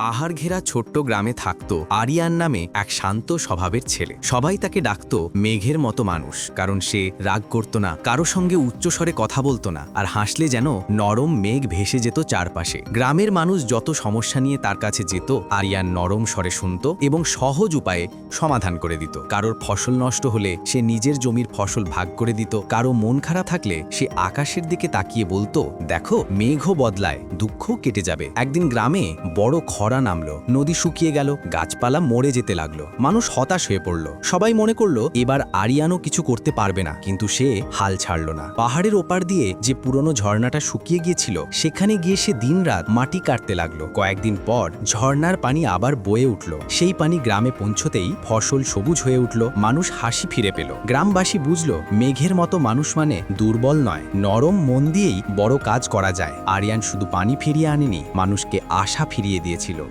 পাহাড় ঘেরা ছোট্ট গ্রামে থাকত আরিয়ান নামে এক শান্ত স্বভাবের ছেলে। সবাই তাকে ডাকত মেঘের মতো মানুষ, কারণ সে রাগ করত না, কারও সঙ্গে উচ্চস্বরে কথা বলতো না, আর হাসলে যেন নরম মেঘ ভেসে যেত চারপাশে। গ্রামের মানুষ যত সমস্যা নিয়ে তার কাছে যেত, আরিয়ান নরম স্বরে শুনত এবং সহজ উপায়ে সমাধান করে দিত। কারোর ফসল নষ্ট হলে সে নিজের জমির ফসল ভাগ করে দিত, কারও মন খারাপ থাকলে সে আকাশের দিকে তাকিয়ে বলতো, দেখো, মেঘও বদলায়, দুঃখও কেটে যাবে। একদিন গ্রামে বড় খরা নামলো, নদী শুকিয়ে গেল, গাছপালা মরে যেতে লাগল। মানুষ হতাশ হয়ে পড়ল। সবাই মনে করল, এবার আরিয়ানও কিছু করতে পারবে না। কিন্তু সে হাল ছাড়ল না। পাহাড়ের ওপার দিয়ে যে পুরনো ঝর্ণাটা শুকিয়ে গিয়েছিল, সেখানে গিয়ে সে দিনরাত মাটি কাটতে লাগল। কয়েকদিন পর ঝর্ণার পানি আবার বয়ে উঠল। সেই পানি গ্রামে পৌঁছতেই ফসল সবুজ হয়ে উঠল। মানুষ হাসি ফিরে পেল। গ্রামবাসী বুঝল, মেঘের মতো মানুষ মানে দুর্বল নয়। নরম মন দিয়েই বড় কাজ করা যায়। আরিয়ান শুধু পানি ফিরিয়ে আনেনি, মানুষকে আশা ফিরিয়ে দিয়েছিল।